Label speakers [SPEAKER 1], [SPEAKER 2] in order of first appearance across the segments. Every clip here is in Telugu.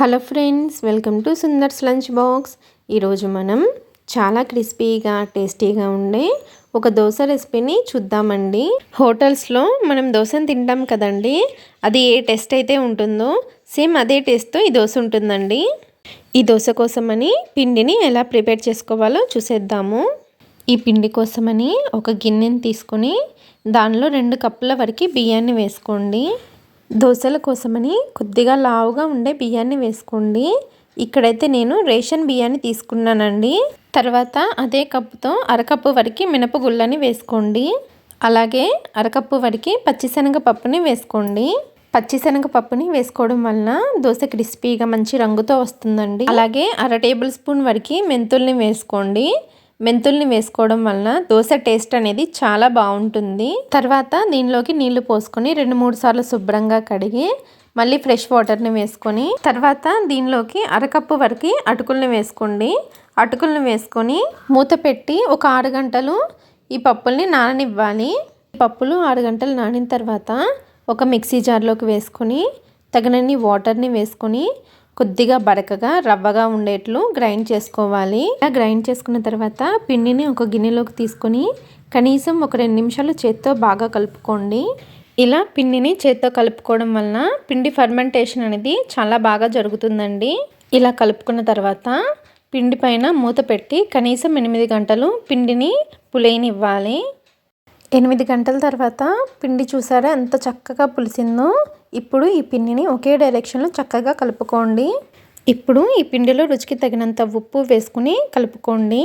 [SPEAKER 1] Hello friends welcome to Sundar's lunch box. ఈరోజు మనం చాలా క్రిస్పీగా టేస్టీగా ఉండే ఒక దోశ రెసిపీని చూద్దామండి. హోటల్స్లో మనం దోశను తింటాం కదండి అది ఏ టేస్ట్ అయితే ఉంటుందో సేమ్ అదే టేస్ట్తో ఈ దోశ ఉంటుందండి. ఈ దోశ కోసమని పిండిని ఎలా ప్రిపేర్ చేసుకోవాలో చూసేద్దాము. ఈ పిండి కోసమని ఒక గిన్నెని తీసుకొని దానిలో రెండు కప్పుల వరకు బియ్యాన్ని వేసుకోండి. దోశల కోసమని కొద్దిగా లావుగా ఉండే బియ్యాన్ని వేసుకోండి. ఇక్కడైతే నేను రేషన్ బియ్యాన్ని తీసుకున్నానండి. తర్వాత అదే కప్పుతో అరకప్పు వరకు మినపగుళ్ళని వేసుకోండి. అలాగే అరకప్పు వరకు పచ్చిశనగ పప్పుని వేసుకోండి. పచ్చిశనగ పప్పుని వేసుకోవడం వలన దోశ క్రిస్పీగా మంచి రంగుతో వస్తుందండి. అలాగే అర టేబుల్ స్పూన్ వరకు మెంతుల్ని వేసుకోండి. మెంతుల్ని వేసుకోవడం వలన దోశ టేస్ట్ అనేది చాలా బాగుంటుంది. తర్వాత దీనిలోకి నీళ్ళు పోసుకొని రెండు మూడు సార్లు శుభ్రంగా కడిగి మళ్ళీ ఫ్రెష్ వాటర్ని వేసుకొని తర్వాత దీనిలోకి అరకప్పు వరకు అటుకుల్ని వేసుకోండి. అటుకులను వేసుకొని మూత పెట్టి ఒక ఆరు గంటలు ఈ పప్పుల్ని నాననివ్వాలి. పప్పులు ఆరు గంటలు నానిన తర్వాత ఒక మిక్సీ జార్లోకి వేసుకొని తగినన్ని వాటర్ని వేసుకొని కొద్దిగా బడకగా రవ్వగా ఉండేట్లు గ్రైండ్ చేసుకోవాలి. ఇలా గ్రైండ్ చేసుకున్న తర్వాత పిండిని ఒక గిన్నెలోకి తీసుకొని కనీసం ఒక రెండు నిమిషాలు చేత్తో బాగా కలుపుకోండి. ఇలా పిండిని చేత్తో కలుపుకోవడం వలన పిండి ఫర్మెంటేషన్ అనేది చాలా బాగా జరుగుతుందండి. ఇలా కలుపుకున్న తర్వాత పిండి పైన మూత పెట్టి కనీసం ఎనిమిది గంటలు పిండిని పులేనివ్వాలి. ఎనిమిది గంటల తర్వాత పిండి చూసారా ఎంత చక్కగా పులిసిందో? ఇప్పుడు ఈ పిండిని ఒకే డైరెక్షన్లో చక్కగా కలుపుకోండి. ఇప్పుడు ఈ పిండిలో రుచికి తగినంత ఉప్పు వేసుకుని కలుపుకోండి.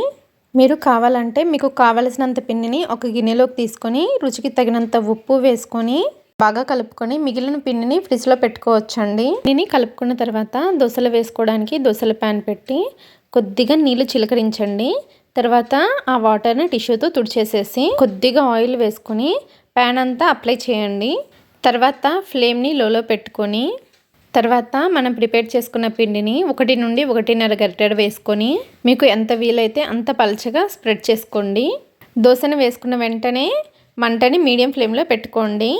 [SPEAKER 1] మీరు కావాలంటే మీకు కావలసినంత పిండిని ఒక గిన్నెలోకి తీసుకొని రుచికి తగినంత ఉప్పు వేసుకొని బాగా కలుపుకొని మిగిలిన పిండిని ఫ్రిడ్జ్లో పెట్టుకోవచ్చండి. పిండిని కలుపుకున్న తర్వాత దోశలు వేసుకోవడానికి దోశల ప్యాన్ పెట్టి కొద్దిగా నీళ్ళు చిలకరించండి. తర్వాత ఆ వాటర్ని టిష్యూతో తుడిచేసేసి కొద్దిగా ఆయిల్ వేసుకొని ప్యాన్ అంతా అప్లై చేయండి. తర్వాత ఫ్లేమ్ని లోలో పెట్టుకొని తర్వాత మనం ప్రిపేర్ చేసుకున్న పిండిని ఒకటి నుండి ఒకటిన్నర గరిటెడు వేసుకొని మీకు ఎంత వీలైతే అంత పలచగా స్ప్రెడ్ చేసుకోండి. దోశను వేసుకున్న వెంటనే మంటని మీడియం ఫ్లేమ్లో పెట్టుకోండి.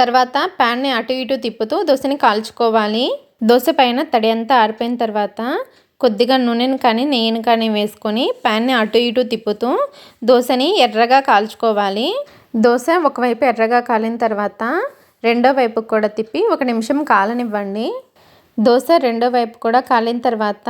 [SPEAKER 1] తర్వాత ప్యాన్ని అటు ఇటు తిప్పుతూ దోశని కాల్చుకోవాలి. దోశ పైన తడి అంతా ఆరిపోయిన తర్వాత కొద్దిగా నూనెను కానీ నెయ్యిని కానీ వేసుకొని ప్యాన్ని అటు ఇటు తిప్పుతూ దోశని ఎర్రగా కాల్చుకోవాలి. దోశ ఒకవైపు ఎర్రగా కాలిన తర్వాత రెండో వైపు కూడా తిప్పి ఒక నిమిషం కాలనివ్వండి. దోశ రెండో వైపు కూడా కాలిన తర్వాత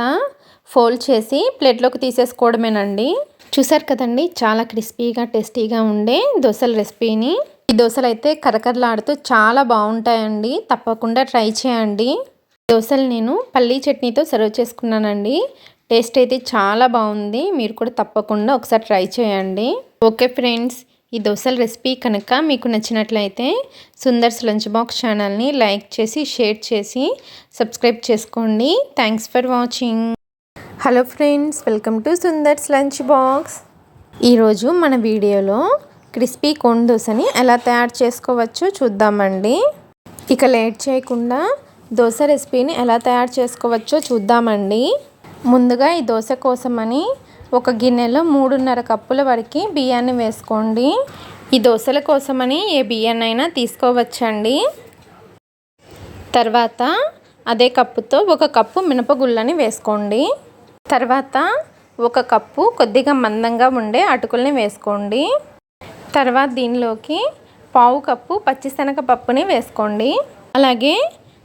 [SPEAKER 1] ఫోల్డ్ చేసి ప్లేట్లోకి తీసేసుకోవడమేనండి. చూసారు కదండి చాలా క్రిస్పీగా టేస్టీగా ఉండే దోశల రెసిపీని. ఈ దోశలు అయితే కరకరలాడుతూ చాలా బాగుంటాయండి. తప్పకుండా ట్రై చేయండి. దోశలు నేను పల్లీ చట్నీతో సర్వ్ చేసుకున్నానండి. టేస్ట్ అయితే చాలా బాగుంది. మీరు కూడా తప్పకుండా ఒకసారి ట్రై చేయండి. ఓకే ఫ్రెండ్స్ ఈ దోశల రెసిపీ కనుక మీకు నచ్చినట్లయితే సుందర్స్ లంచ్ బాక్స్ ఛానల్ని లైక్ చేసి షేర్ చేసి సబ్స్క్రైబ్ చేసుకోండి. Thanks for watching hello friends welcome to Sundar's lunch box ఈరోజు మన వీడియోలో క్రిస్పీ కోన్ దోశని ఎలా తయారు చేసుకోవచ్చో చూద్దామండి. ఇక లేట్ చేయకుండా దోశ రెసిపీని ఎలా తయారు చేసుకోవచ్చో చూద్దామండి. ముందుగా ఈ దోశ కోసమని ఒక గిన్నెలో మూడున్నర కప్పుల వరకు బియ్యాన్ని వేసుకోండి. ఈ దోశల కోసమని ఏ బియ్యాన్ని అయినా తీసుకోవచ్చండి. తర్వాత అదే కప్పుతో ఒక కప్పు మినపగుళ్ళని వేసుకోండి. తర్వాత ఒక కప్పు కొద్దిగా మందంగా ఉండే అటుకుల్ని వేసుకోండి. తర్వాత దీనిలోకి పావు కప్పు పచ్చిశనగ పప్పుని వేసుకోండి. అలాగే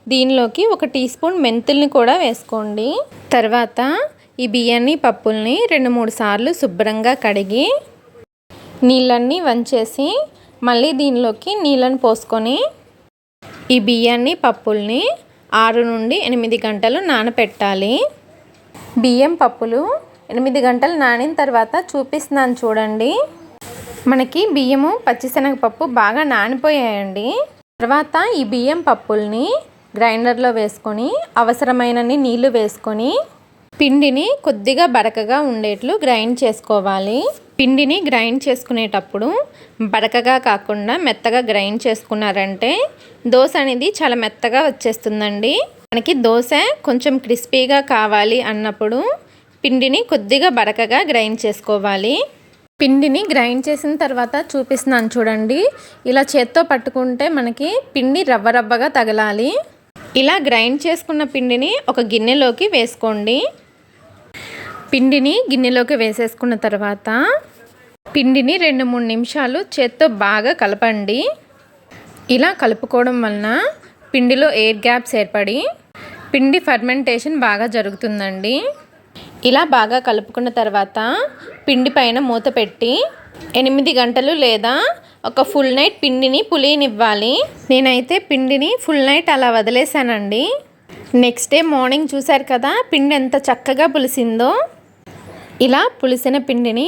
[SPEAKER 1] దీనిలోకి ఒక టీ స్పూన్ మెంతుల్ని కూడా వేసుకోండి. తర్వాత ఈ బియ్యాన్ని పప్పుల్ని రెండు మూడు సార్లు శుభ్రంగా కడిగి నీళ్ళన్నీ వంచేసి మళ్ళీ దీనిలోకి నీళ్ళని పోసుకొని ఈ బియ్యాన్ని పప్పుల్ని ఆరు నుండి ఎనిమిది గంటలు నానపెట్టాలి. బియ్యం పప్పులు ఎనిమిది గంటలు నానిన తర్వాత చూపిస్తున్నాను చూడండి. మనకి బియ్యము పచ్చిశనగపప్పు బాగా నానిపోయాయండి. తర్వాత ఈ బియ్యం పప్పుల్ని గ్రైండర్లో వేసుకొని అవసరమైనన్ని నీళ్ళు వేసుకొని పిండిని కొద్దిగా బరకగా ఉండేట్లు గ్రైండ్ చేసుకోవాలి. పిండిని గ్రైండ్ చేసుకునేటప్పుడు బరకగా కాకుండా మెత్తగా గ్రైండ్ చేసుకున్నారంటే దోశ అనేది చాలా మెత్తగా వచ్చేస్తుందండి. మనకి దోశ కొంచెం క్రిస్పీగా కావాలి అన్నప్పుడు పిండిని కొద్దిగా బరకగా గ్రైండ్ చేసుకోవాలి. పిండిని గ్రైండ్ చేసిన తర్వాత చూపిస్తున్నాను చూడండి. ఇలా చేత్తో పట్టుకుంటే మనకి పిండి రవ్వ రవ్వగా తగలాలి. ఇలా గ్రైండ్ చేసుకున్న పిండిని ఒక గిన్నెలోకి వేసుకోండి. పిండిని గిన్నెలోకి వేసేసుకున్న తర్వాత పిండిని రెండు మూడు నిమిషాలు చేత్తో బాగా కలపండి. ఇలా కలుపుకోవడం వలన పిండిలో ఎయిర్ గ్యాప్స్ ఏర్పడి పిండి ఫర్మెంటేషన్ బాగా జరుగుతుందండి. ఇలా బాగా కలుపుకున్న తర్వాత పిండి పైన మూత పెట్టి ఎనిమిది గంటలు లేదా ఒక ఫుల్ నైట్ పిండిని పులియనివ్వాలి నేనైతే పిండిని ఫుల్ నైట్ అలా వదిలేసానండి నెక్స్ట్ డే మార్నింగ్ చూశారు కదా పిండి ఎంత చక్కగా పులిసిందో. ఇలా పులిసిన పిండిని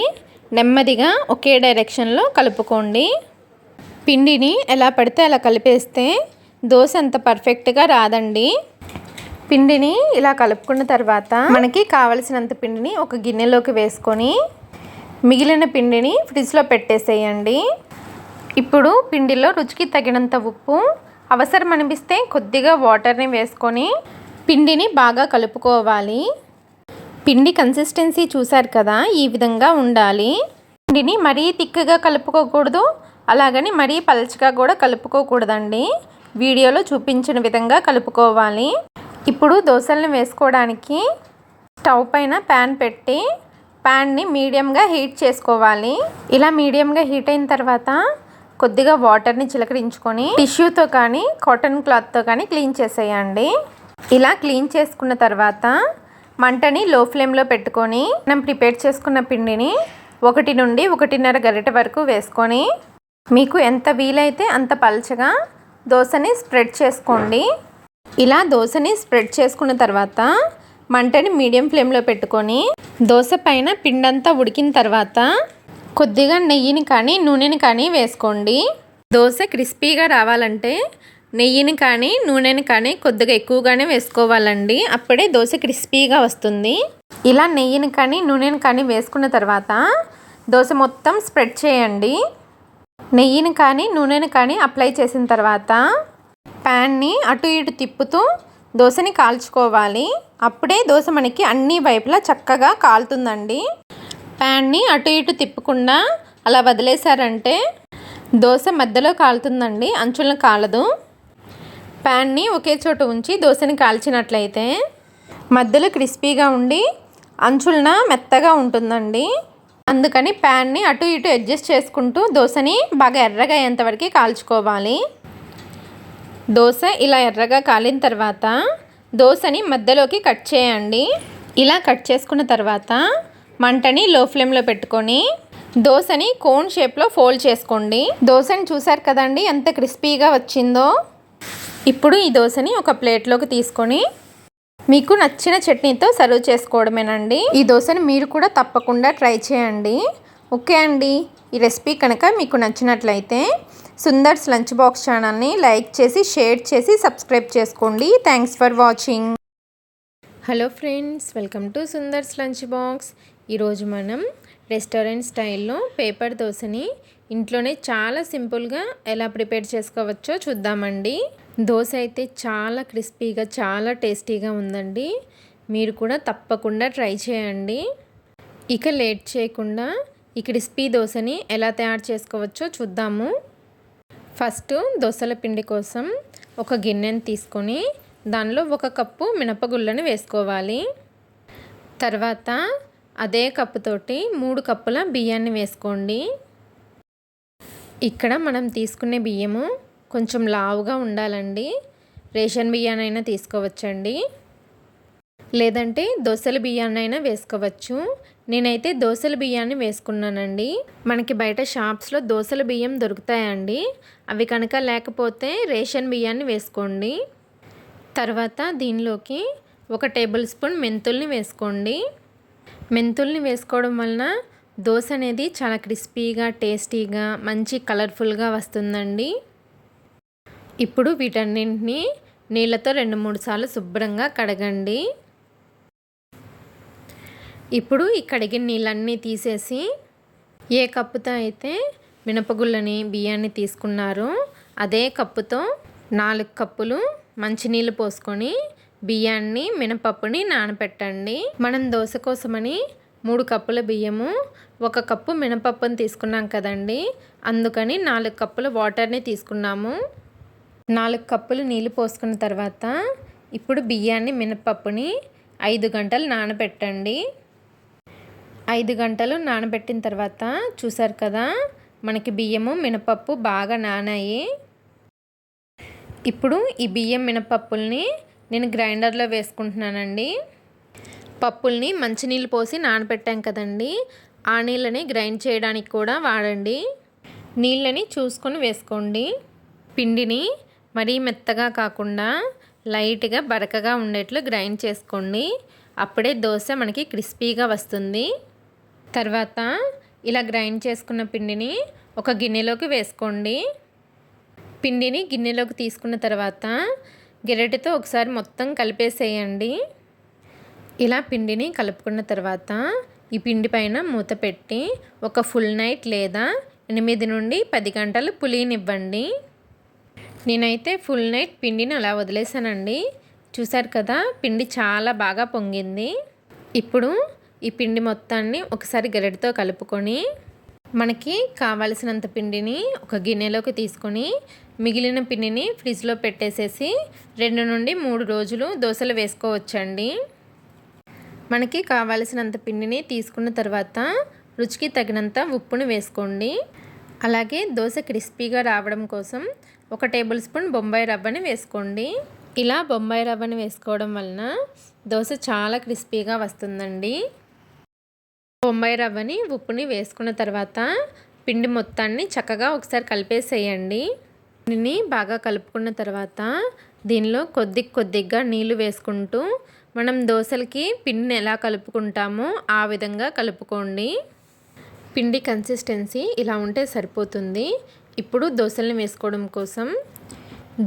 [SPEAKER 1] నెమ్మదిగా ఒకే డైరెక్షన్లో కలుపుకోండి. పిండిని ఎలా పడితే అలా కలిపేస్తే దోశ అంత పర్ఫెక్ట్గా రాదండి. పిండిని ఇలా కలుపుకున్న తర్వాత మనకి కావలసినంత పిండిని ఒక గిన్నెలోకి వేసుకొని మిగిలిన పిండిని ఫ్రిడ్జ్లో పెట్టేసేయండి. ఇప్పుడు పిండిలో రుచికి తగినంత ఉప్పు అవసరం అనిపిస్తే కొద్దిగా వాటర్ని వేసుకొని పిండిని బాగా కలుపుకోవాలి. పిండి కన్సిస్టెన్సీ చూశారు కదా ఈ విధంగా ఉండాలి. పిండిని మరీ తిక్కగా కలుపుకోకూడదు అలాగని మరీ పలచగా కూడా కలుపుకోకూడదండి. వీడియోలో చూపించిన విధంగా కలుపుకోవాలి. ఇప్పుడు దోశలను వేసుకోవడానికి స్టవ్ పైన ప్యాన్ పెట్టి ప్యాన్ని మీడియంగా హీట్ చేసుకోవాలి. ఇలా మీడియంగా హీట్ అయిన తర్వాత కొద్దిగా వాటర్ని చిలకరించుకొని టిష్యూతో కానీ కాటన్ క్లాత్తో కానీ క్లీన్ చేసేయండి. ఇలా క్లీన్ చేసుకున్న తర్వాత మంటని లో ఫ్లేమ్లో పెట్టుకొని మనం ప్రిపేర్ చేసుకున్న పిండిని ఒకటి నుండి ఒకటిన్నర గరిట వరకు వేసుకొని మీకు ఎంత వీలైతే అంత పలచగా దోశని స్ప్రెడ్ చేసుకోండి. ఇలా దోశని స్ప్రెడ్ చేసుకున్న తర్వాత మంటని మీడియం ఫ్లేమ్లో పెట్టుకొని దోశ పైన పిండంతా ఉడికిన తర్వాత కొద్దిగా నెయ్యిని కానీ నూనెని కానీ వేసుకోండి. దోశ క్రిస్పీగా రావాలంటే నెయ్యిని కానీ నూనెని కానీ కొద్దిగా ఎక్కువగానే వేసుకోవాలండి. అప్పుడే దోశ క్రిస్పీగా వస్తుంది. ఇలా నెయ్యిని కానీ నూనెని కానీ వేసుకున్న తర్వాత దోశ మొత్తం స్ప్రెడ్ చేయండి. నెయ్యిని కానీ నూనెని కానీ అప్లై చేసిన తర్వాత ప్యాన్ని అటు ఇటు తిప్పుతూ దోశని కాల్చుకోవాలి. అప్పుడే దోశ మనకి అన్ని వైపులా చక్కగా కాలుతుందండి. ప్యాన్ని అటు ఇటు తిప్పకుండా అలా వదిలేశారంటే దోశ మధ్యలో కాలుతుందండి అంచులను కాలదు. ప్యాన్ని ఒకే చోట ఉంచి దోశని కాల్చినట్లయితే మధ్యలో క్రిస్పీగా ఉండి అంచులన మెత్తగా ఉంటుందండి. అందుకని ప్యాన్ని అటు ఇటు అడ్జస్ట్ చేసుకుంటూ దోశని బాగా ఎర్రగా అయ్యేంతవరకు కాల్చుకోవాలి. దోశ ఇలా ఎర్రగా కాలిన తర్వాత దోశని మధ్యలోకి కట్ చేయండి. ఇలా కట్ చేసుకున్న తర్వాత మంటని లో ఫ్లేమ్లో పెట్టుకొని దోశని కోన్ షేప్లో ఫోల్డ్ చేసుకోండి. దోశని చూసారు కదండి ఎంత క్రిస్పీగా వచ్చిందో? ఇప్పుడు ఈ దోశని ఒక ప్లేట్లోకి తీసుకొని మీకు నచ్చిన చట్నీతో సర్వ్ చేసుకోవడమేనండి. ఈ దోశని మీరు కూడా తప్పకుండా ట్రై చేయండి. ఓకే అండి. ఈ రెసిపీ కనుక మీకు నచ్చినట్లయితే సుందర్స్ లంచ్ బాక్స్ ఛానల్ని లైక్ చేసి షేర్ చేసి సబ్స్క్రైబ్ చేసుకోండి. Thanks for watching hello friends welcome to Sundar's lunch box ఈరోజు మనం రెస్టారెంట్ స్టైల్లో పేపర్ దోశని ఇంట్లోనే చాలా సింపుల్గా ఎలా ప్రిపేర్ చేసుకోవచ్చో చూద్దామండి. దోశ అయితే చాలా క్రిస్పీగా చాలా టేస్టీగా ఉందండి. మీరు కూడా తప్పకుండా ట్రై చేయండి. ఇక లేట్ చేయకుండా ఈ క్రిస్పీ దోశని ఎలా తయారు చేసుకోవచ్చో చూద్దాము. ఫస్ట్ దోశల పిండి కోసం ఒక గిన్నెని తీసుకొని దానిలో ఒక కప్పు మినపగుళ్ళని వేసుకోవాలి. తర్వాత అదే కప్పుతోటి మూడు కప్పుల బియ్యాన్ని వేసుకోండి. ఇక్కడ మనం తీసుకునే బియ్యము కొంచెం లావుగా ఉండాలండి. రేషన్ బియ్యానైనా తీసుకోవచ్చండి. లేదంటే దోశల బియ్యాన్నైనా వేసుకోవచ్చు. నేనైతే దోశల బియ్యాన్ని వేసుకున్నానండి. మనకి బయట షాప్స్లో దోశల బియ్యం దొరుకుతాయండి. అవి కనుక లేకపోతే రేషన్ బియ్యాన్ని వేసుకోండి. తర్వాత దీనిలోకి ఒక టేబుల్ స్పూన్ మెంతుల్ని వేసుకోండి. మెంతుల్ని వేసుకోవడం వలన దోశ అనేది చాలా క్రిస్పీగా టేస్టీగా మంచి కలర్ఫుల్గా వస్తుందండి. ఇప్పుడు వీటన్నింటినీ నీళ్ళతో రెండు మూడు సార్లు శుభ్రంగా కడగండి. ఇప్పుడు ఈ కడిగిన నీళ్ళన్నీ తీసేసి ఏ కప్పుతో అయితే మినపగుళ్ళని బియ్యాన్ని తీసుకున్నారో అదే కప్పుతో నాలుగు కప్పులు మంచినీళ్ళు పోసుకొని బియ్యాన్ని మినపప్పుని నానపెట్టండి. మనం దోశ కోసమని మూడు కప్పుల బియ్యము ఒక కప్పు మినపప్పుని తీసుకున్నాం కదండి. అందుకని నాలుగు కప్పుల వాటర్ని తీసుకున్నాము. నాలుగు కప్పులు నీళ్ళు పోసుకున్న తర్వాత ఇప్పుడు బియ్యాన్ని మినపప్పుని ఐదు గంటలు నానబెట్టండి ఐదు గంటలు నానబెట్టిన తర్వాత చూసారు కదా మనకి బియ్యము మినపప్పు బాగా నానాయి. ఇప్పుడు ఈ బియ్యం మినపప్పుల్ని నేను గ్రైండర్లో వేసుకుంటున్నానండి. పప్పుల్ని మంచినీళ్ళు పోసి నానబెట్టాం కదండి. ఆ నీళ్ళని గ్రైండ్ చేయడానికి కూడా వాడండి. నీళ్ళని చూసుకొని వేసుకోండి. పిండిని మరీ మెత్తగా కాకుండా లైట్గా బరకగా ఉండేట్లు గ్రైండ్ చేసుకోండి. అప్పుడే దోశ మనకి క్రిస్పీగా వస్తుంది. తర్వాత ఇలా గ్రైండ్ చేసుకున్న పిండిని ఒక గిన్నెలోకి వేసుకోండి. పిండిని గిన్నెలోకి తీసుకున్న తర్వాత గెరటితో ఒకసారి మొత్తం కలిపేసేయండి. ఇలా పిండిని కలుపుకున్న తర్వాత ఈ పిండి పైన మూత పెట్టి ఒక ఫుల్ నైట్ లేదా ఎనిమిది నుండి పది గంటలు పులినివ్వండి నేనైతే ఫుల్ నైట్ పిండిని అలా వదిలేసానండి. చూసారు కదా పిండి చాలా బాగా పొంగింది. ఇప్పుడు ఈ పిండి మొత్తాన్ని ఒకసారి గరిటతో కలుపుకొని మనకి కావలసినంత పిండిని ఒక గిన్నెలోకి తీసుకొని మిగిలిన పిండిని ఫ్రిడ్జ్లో పెట్టేసేసి రెండు నుండి మూడు రోజులు దోశలు వేసుకోవచ్చండి. మనకి కావలసినంత పిండిని తీసుకున్న తర్వాత రుచికి తగినంత ఉప్పును వేసుకోండి. అలాగే దోశ క్రిస్పీగా రావడం కోసం ఒక టేబుల్ స్పూన్ బొంబాయి రవ్వని వేసుకోండి. ఇలా బొంబాయి రవ్వని వేసుకోవడం వలన దోశ చాలా క్రిస్పీగా వస్తుందండి. బొంబాయి రవ్వని ఉప్పుని వేసుకున్న తర్వాత పిండి మొత్తాన్ని చక్కగా ఒకసారి కలిపేసేయండి. పిండిని బాగా కలుపుకున్న తర్వాత దీనిలో కొద్ది కొద్దిగా నీళ్ళు వేసుకుంటూ మనం దోశలకి పిండిని ఎలా కలుపుకుంటామో ఆ విధంగా కలుపుకోండి. పిండి కన్సిస్టెన్సీ ఇలా ఉంటే సరిపోతుంది. ఇప్పుడు దోశలను వేసుకోవడం కోసం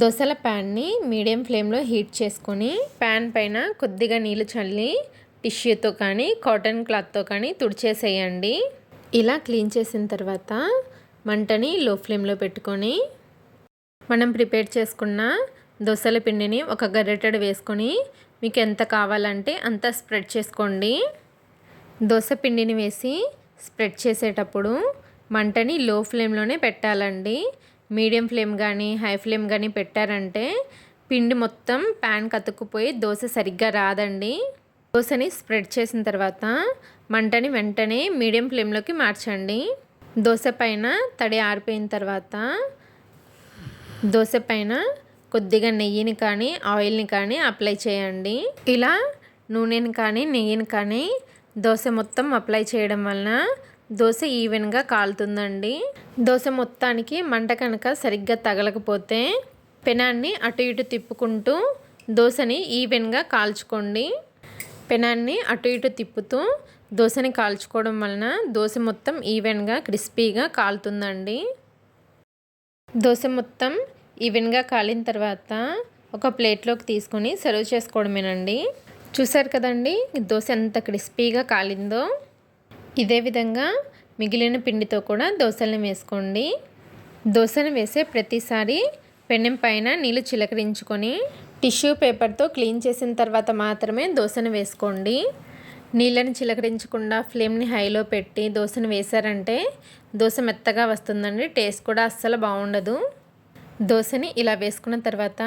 [SPEAKER 1] దోశల ప్యాన్ని మీడియం ఫ్లేమ్లో హీట్ చేసుకొని ప్యాన్ పైన కొద్దిగా నీళ్ళు చల్లి టిష్యూతో కానీ కాటన్ క్లాత్తో కానీ తుడిచేసేయండి. ఇలా క్లీన్ చేసిన తర్వాత మంటని లో ఫ్లేమ్లో పెట్టుకొని మనం ప్రిపేర్ చేసుకున్న దోశల పిండిని ఒక గరిటెడు వేసుకొని మీకు ఎంత కావాలంటే అంత స్ప్రెడ్ చేసుకోండి. దోశ పిండిని వేసి స్ప్రెడ్ చేసేటప్పుడు మంటని లో ఫ్లేమ్లోనే పెట్టాలండి. మీడియం ఫ్లేమ్ కానీ హై ఫ్లేమ్ కానీ పెట్టారంటే పిండి మొత్తం ప్యాన్ కతుక్కుపోయి దోశ సరిగ్గా రాదండి. దోశని స్ప్రెడ్ చేసిన తర్వాత మంటని వెంటనే మీడియం ఫ్లేమ్లోకి మార్చండి. దోశ పైన తడి ఆరిపోయిన తర్వాత దోశ పైన కొద్దిగా నెయ్యిని కానీ ఆయిల్ని కానీ అప్లై చేయండి. ఇలా నూనెని కానీ నెయ్యిని కానీ దోశ మొత్తం అప్లై చేయడం వలన దోశ ఈవెన్గా కాలుతుందండి. దోశ మొత్తానికి మంట కనుక సరిగ్గా తగలకపోతే పెనాన్ని అటు ఇటు తిప్పుకుంటూ దోశని ఈవెన్గా కాల్చుకోండి. పెనాన్ని అటు ఇటు తిప్పుతూ దోశని కాల్చుకోవడం వలన దోశ మొత్తం ఈవెన్గా క్రిస్పీగా కాలుతుందండి. దోశ మొత్తం ఈవెన్గా కాలిన తర్వాత ఒక ప్లేట్లోకి తీసుకొని సర్వ్ చేసుకోవడమేనండి. చూసారు కదండి దోశ ఎంత క్రిస్పీగా కాలిందో. ఇదే విధంగా మిగిలిన పిండితో కూడా దోశలను వేసుకోండి. దోశను వేసే ప్రతిసారి పెనం పైన నీళ్ళు చిలకరించుకొని టిష్యూ పేపర్తో క్లీన్ చేసిన తర్వాత మాత్రమే దోశను వేసుకోండి. నీళ్ళని చిలకరించకుండా ఫ్లేమ్ని హైలో పెట్టి దోశను వేశారంటే దోశ మెత్తగా వస్తుందండి టేస్ట్ కూడా అస్సలు బాగుండదు. దోశని ఇలా వేసుకున్న తర్వాత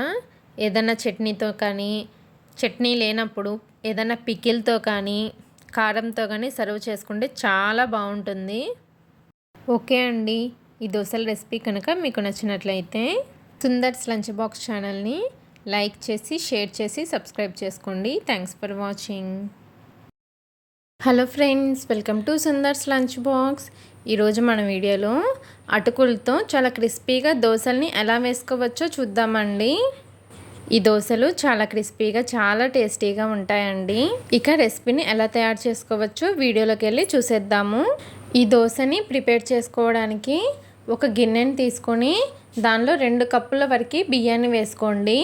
[SPEAKER 1] ఏదన్నా చట్నీతో కానీ చట్నీ లేనప్పుడు ఏదన్నా పికిల్తో కానీ కారంతో కానీ సర్వ్ చేసుకుంటే చాలా బాగుంటుంది. ఓకే అండి ఈ దోశల రెసిపీ కనుక మీకు నచ్చినట్లయితే సుందర్స్ లంచ్ బాక్స్ ఛానల్ని లైక్ చేసి షేర్ చేసి సబ్స్క్రైబ్ చేసుకోండి. Thanks for watching hello friends welcome to Sundar's lunch box ఈరోజు మన వీడియోలో అటుకులతో చాలా క్రిస్పీగా దోశల్ని ఎలా వేసుకోవచ్చో చూద్దామండి. ఈ దోశలు చాలా క్రిస్పీగా చాలా టేస్టీగా ఉంటాయండి. ఇక రెసిపీని ఎలా తయారు చేసుకోవచ్చో వీడియోలోకి వెళ్ళి చూసేద్దాము. ఈ దోశని ప్రిపేర్ చేసుకోవడానికి ఒక గిన్నెని తీసుకొని దానిలో రెండు కప్పుల వరకు బియ్యాన్ని వేసుకోండి.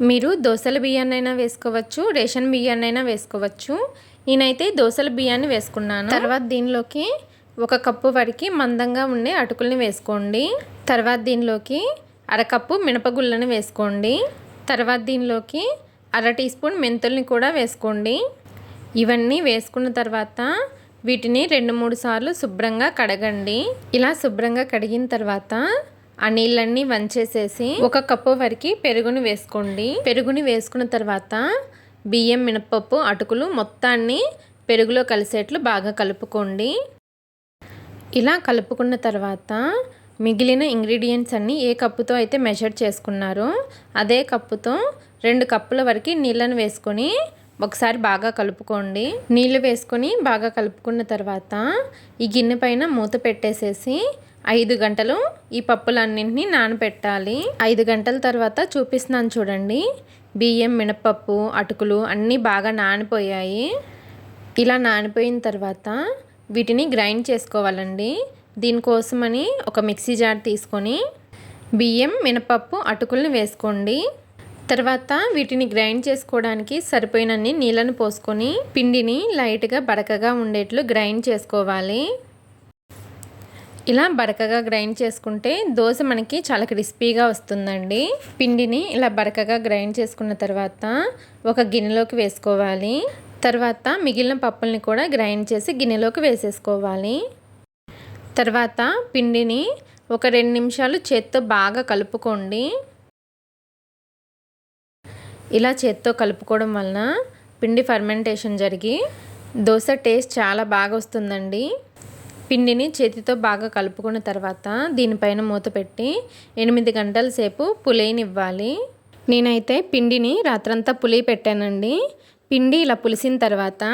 [SPEAKER 1] మీరు దోశల బియ్యాన్నైనా వేసుకోవచ్చు రేషన్ బియ్యాన్నైనా వేసుకోవచ్చు. నేనైతే దోశల బియ్యాన్ని వేసుకున్నాను. తర్వాత దీనిలోకి ఒక కప్పు వరకు మందంగా ఉండే అటుకుల్ని వేసుకోండి. తర్వాత దీనిలోకి అరకప్పు మినపగుళ్ళని వేసుకోండి. తర్వాత దీనిలోకి అర టీ స్పూన్ మెంతుల్ని కూడా వేసుకోండి. ఇవన్నీ వేసుకున్న తర్వాత వీటిని రెండు మూడు సార్లు శుభ్రంగా కడగండి. ఇలా శుభ్రంగా కడిగిన తర్వాత ఆ నీళ్ళన్నీ వంచేసేసి ఒక కప్పు వరకు పెరుగుని వేసుకోండి. పెరుగుని వేసుకున్న తర్వాత బియ్యం మినపప్పు అటుకులు మొత్తాన్ని పెరుగులో కలిసేట్లు బాగా కలుపుకోండి. ఇలా కలుపుకున్న తర్వాత మిగిలిన ఇంగ్రీడియంట్స్ అన్నీ ఏ కప్పుతో అయితే మెజర్ చేసుకున్నారో అదే కప్పుతో రెండు కప్పుల వరకు నీళ్ళను వేసుకొని ఒకసారి బాగా కలుపుకోండి. నీళ్ళు వేసుకొని బాగా కలుపుకున్న తర్వాత ఈ గిన్నె పైన మూత పెట్టేసేసి ఐదు గంటలు ఈ పప్పులన్నింటినీ నానబెట్టాలి. ఐదు గంటల తర్వాత చూపిస్తున్నాను చూడండి. బియ్యం మినపప్పు అటుకులు అన్నీ బాగా నానిపోయాయి. ఇలా నానిపోయిన తర్వాత వీటిని గ్రైండ్ చేసుకోవాలండి. దీనికోసమని ఒక మిక్సీ జార్ తీసుకొని బియ్యం మినపప్పు అటుకుల్ని వేసుకోండి. తర్వాత వీటిని గ్రైండ్ చేసుకోవడానికి సరిపోయినన్ని నీళ్ళను పోసుకొని పిండిని లైట్గా బరకగా ఉండేట్లు గ్రైండ్ చేసుకోవాలి. ఇలా బరకగా గ్రైండ్ చేసుకుంటే దోశ మనకి చాలా క్రిస్పీగా వస్తుందండి. పిండిని ఇలా బరకగా గ్రైండ్ చేసుకున్న తర్వాత ఒక గిన్నెలోకి వేసుకోవాలి. తర్వాత మిగిలిన పప్పుల్ని కూడా గ్రైండ్ చేసి గిన్నెలోకి వేసేసుకోవాలి. తర్వాత పిండిని ఒక రెండు నిమిషాలు చేత్తో బాగా కలుపుకోండి. ఇలా చేత్తో కలుపుకోవడం వలన పిండి ఫర్మెంటేషన్ జరిగి దోశ టేస్ట్ చాలా బాగా వస్తుందండి. పిండిని చేతితో బాగా కలుపుకున్న తర్వాత దీనిపైన మూత పెట్టి ఎనిమిది గంటల సేపు పులియనివ్వాలి నేనైతే పిండిని రాత్రంతా పులి పెట్టానండి. పిండి ఇలా పులిసిన తర్వాత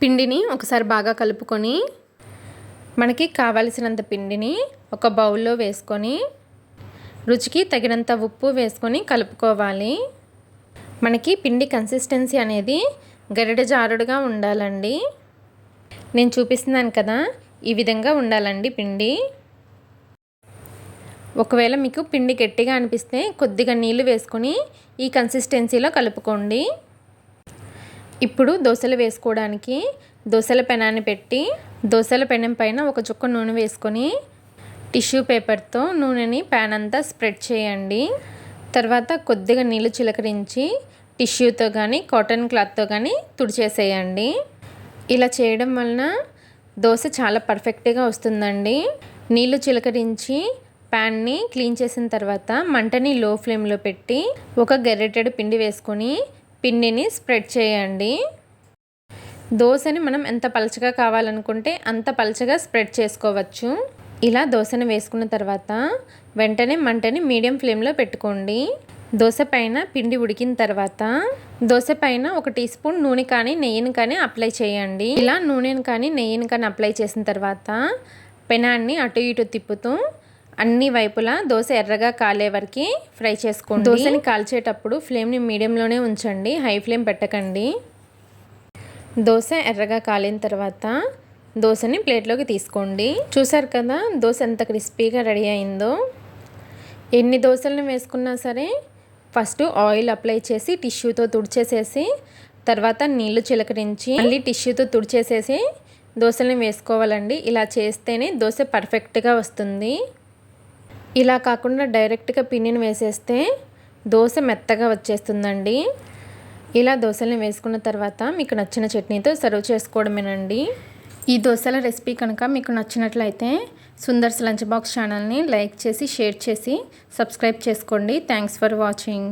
[SPEAKER 1] పిండిని ఒకసారి బాగా కలుపుకొని మనకి కావలసినంత పిండిని ఒక బౌల్లో వేసుకొని రుచికి తగినంత ఉప్పు వేసుకొని కలుపుకోవాలి. మనకి పిండి కన్సిస్టెన్సీ అనేది గరిడ జారుడుగా ఉండాలండి. నేను చూపిస్తున్నాను కదా ఈ విధంగా ఉండాలండి పిండి. ఒకవేళ మీకు పిండి గట్టిగా అనిపిస్తే కొద్దిగా నీళ్ళు వేసుకొని ఈ కన్సిస్టెన్సీలో కలుపుకోండి. ఇప్పుడు దోశలు వేసుకోవడానికి దోశల పెనాన్ని పెట్టి దోశల పెనం పైన ఒక చుక్క నూనె వేసుకొని టిష్యూ పేపర్తో నూనెని ప్యాన్ అంతా స్ప్రెడ్ చేయండి. తర్వాత కొద్దిగా నీళ్ళు చిలకరించి టిష్యూతో కానీ కాటన్ క్లాత్తో కానీ తుడిచేసేయండి. ఇలా చేయడం వలన దోశ చాలా పర్ఫెక్ట్గా వస్తుందండి. నీళ్ళు చిలకరించి ప్యాన్ని క్లీన్ చేసిన తర్వాత మంటని లో ఫ్లేమ్లో పెట్టి ఒక గెర్రెటెడు పిండి వేసుకొని పిండిని స్ప్రెడ్ చేయండి. దోశని మనం ఎంత పలచగా కావాలనుకుంటే అంత పలచగా స్ప్రెడ్ చేసుకోవచ్చు. ఇలా దోశను వేసుకున్న తర్వాత వెంటనే మంటని మీడియం ఫ్లేమ్లో పెట్టుకోండి. దోశ పైన పిండి ఉడికిన తర్వాత దోశ పైన ఒక టీ స్పూన్ నూనె కానీ నెయ్యిని కానీ అప్లై చేయండి. ఇలా నూనెని కానీ నెయ్యిని కానీ అప్లై చేసిన తర్వాత పెనాన్ని అటు ఇటు తిప్పుతూ అన్ని వైపులా దోశ ఎర్రగా కాలే వరకు ఫ్రై చేసుకోండి. దోశని కాల్చేటప్పుడు ఫ్లేమ్ని మీడియంలోనే ఉంచండి. హై ఫ్లేమ్ పెట్టకండి. దోశ ఎర్రగా కాలిన తర్వాత దోశని ప్లేట్లోకి తీసుకోండి. చూసారు కదా దోశ ఎంత క్రిస్పీగా రెడీ అయిందో. ఎన్ని దోశలను వేసుకున్నా సరే ఫస్ట్ ఆయిల్ అప్లై చేసి టిష్యూతో తుడిచేసేసి తర్వాత నీళ్ళు చిలకరించి మళ్ళీ టిష్యూతో తుడిచేసేసి దోశలను వేసుకోవాలండి. ఇలా చేస్తేనే దోశ పర్ఫెక్ట్గా వస్తుంది. ఇలా కాకుండా డైరెక్ట్గా పిండిని వేసేస్తే దోశ మెత్తగా వచ్చేస్తుందండి. ఇలా దోశలను వేసుకున్న తర్వాత మీకు నచ్చిన చట్నీతో సర్వ్ చేసుకోవడమేనండి. ఈ దోశల రెసిపీ కనుక మీకు నచ్చినట్లయితే సుందర్స్ లంచ్ బాక్స్ ఛానల్ని లైక్ చేసి షేర్ చేసి సబ్స్క్రైబ్ చేసుకోండి. Thanks for watching.